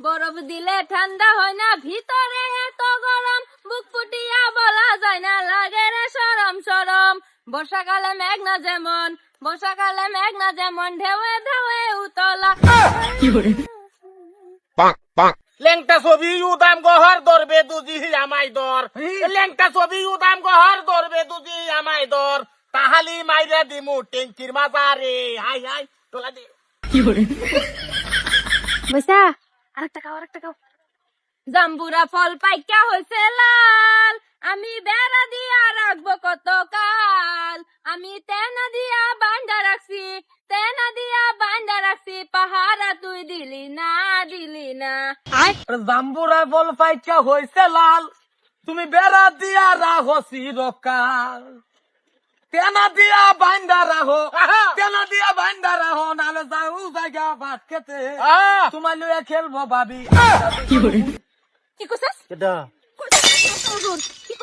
বরফ দিলে ঠান্ডা হয় না ভিতরে এত গরম বুক ফুটিয়া বলা যায় না লাগে রে সরম সরম। বর্ষাকালে মেঘনা যেমন বর্ষাকালে মেঘনা যেমন ঢেউয়ে ঢেউয়ে উতলা। লেংটা ছবি উদাম গহর দরবে দুজি আমাই দর। লেংটা ছবি উদাম গহর দরবে দুজি আমাই দর। তাহালি মাইরা দিমু টেঙ্কির মাজারে। হাই হাই তোলা দে। বৈশা আরেকটা খাও আরেকটা খাও। জাম্বুরা ফল পাইকা হয়েছে লাল। আমি বেড়া দিয়া রাখব কত কাল আমি তেনা দিয়া বান্ধা রাখছি তেনা দিয়া বান্ধা রাখছি। পাহারা তুই দিলি না দিলি না। জাম্বুরা বল পাইকা হইছে লাল। তুমি বেড়া দিয়া রাখো চিরকাল। তেনা দিয়া বাইন্দা রাখো তেনা দিয়া বাইন্দা রাখো নালে যাও জায়গা ভাত খেতে তোমার লইয়া খেলব ভাবি কি কইছাস কেডা কি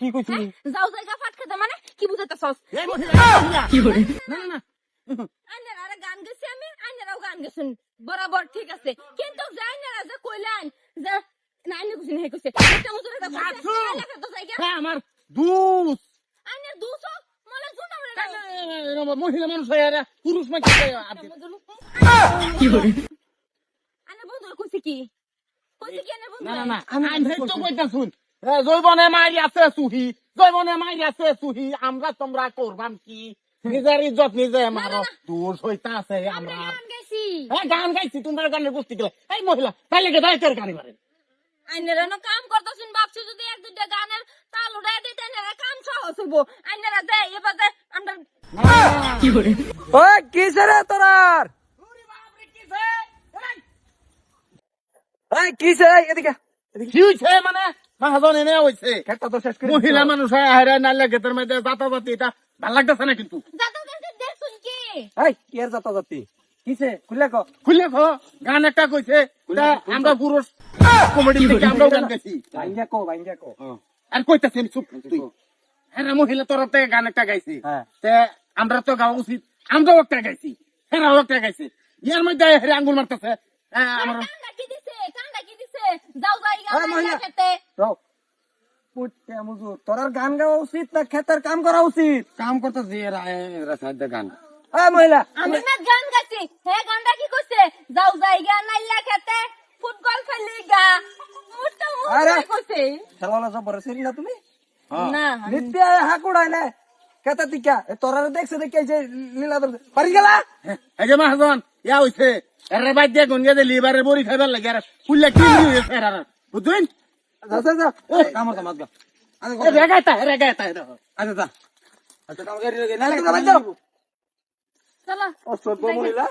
কি কইছি যাও জায়গা ফাট খেতে মানে কি বুঝাইতেছস এই মহিলা না না আইনার আরে গান গেছি আমি আইনারাও গান গেছেন বরাবর ঠিক আছে কিন্তু জাইনারা যে কইলেন যে না আইনে কুছিন হে কইছে হ্যাঁ আমার মহিলা মানুষ হয়ে রে পুরুষ মানুষ আইনে বন্ধু কইছে কি? কইছে কি আইনে বন্ধু? না না না আমি তো কইতা শুন। জৈবনে মারি আছে সুহি জৈবনে মারি আছে সুহি আমরা তোমরা করবাম কি? নিজের ইজ্জত নিজে মারো। দূর হইতা আছে আমরা। গাইছি। হ্যাঁ গান গাইছি তোমরা গানের গেলে এই মহিলা তাইলে কে দায়িত্বের গাড়ি মারে আইনারা ন কাম করতেছেন ভাবছি যদি এক দুইটা গানের তাল উড়াই দিতে কাম সহজ হব আইনারা দেয় এবার আমরা রে তোরার এদিকে। মানে? মাহাজন এনে মহিলা মানুষ হয় হায়রা নাইলে গেতের মধ্যে জাতা জাতি এটা ভালো লাগতেছে না কিন্তু? কি এই কি এর জাতা জাতি কিসে? খুলে কো। খুলে খো গান একটা কইছে আমরা পুরুষ কমেডি থেকে আমরাও গান গাইছি। ভাঙ্গা কো কো। আর কইতাছি আমি চুপ তুই। হ্যাঁ মহিলা তোর গান একটা গাইছি। হ্যাঁ। আমরা তো গাওয়া উচিত। আমরাও একটা গাইছি। হ্যাঁ একটা গাইছি। ইয়ার মধ্যে হেরে আঙ্গুল মারতেছে। হ্যাঁ, আমার কান্দা কি দিছে? কান্দা কি দিছে? যাও জায়গা মহিলা। খেতে। রও তোরার গান গাওয়া উচিত না খেতের কাম করা উচিত? কাম করতেছি গান। এই মহিলা। আমি না গান গাইছি। হে গানটা কি কইছে যাও জায়গা নাইলা খেতে। ফুটবল খেলি গা। কইছে খেলালা জবর সেরি না তুমি? না। নিত্য হাকুড়াইলে খেতে তিকা তোরা দেখছে দেখে এই যে লীলাধর পারি গেলা এই যে মাহাজন ইয়া হইছে এর বাদ দিয়ে গঙ্গা যে লিবারে বড়ি খাইবার লাগে আর ফুললে কি হইছে আর বুঝছেন যা যা কামর কামাত গা রেগাইতা রেগাইতা আচ্ছা যা আচ্ছা কাম করি না না বাদ দাও চলো অসভ্য মহিলা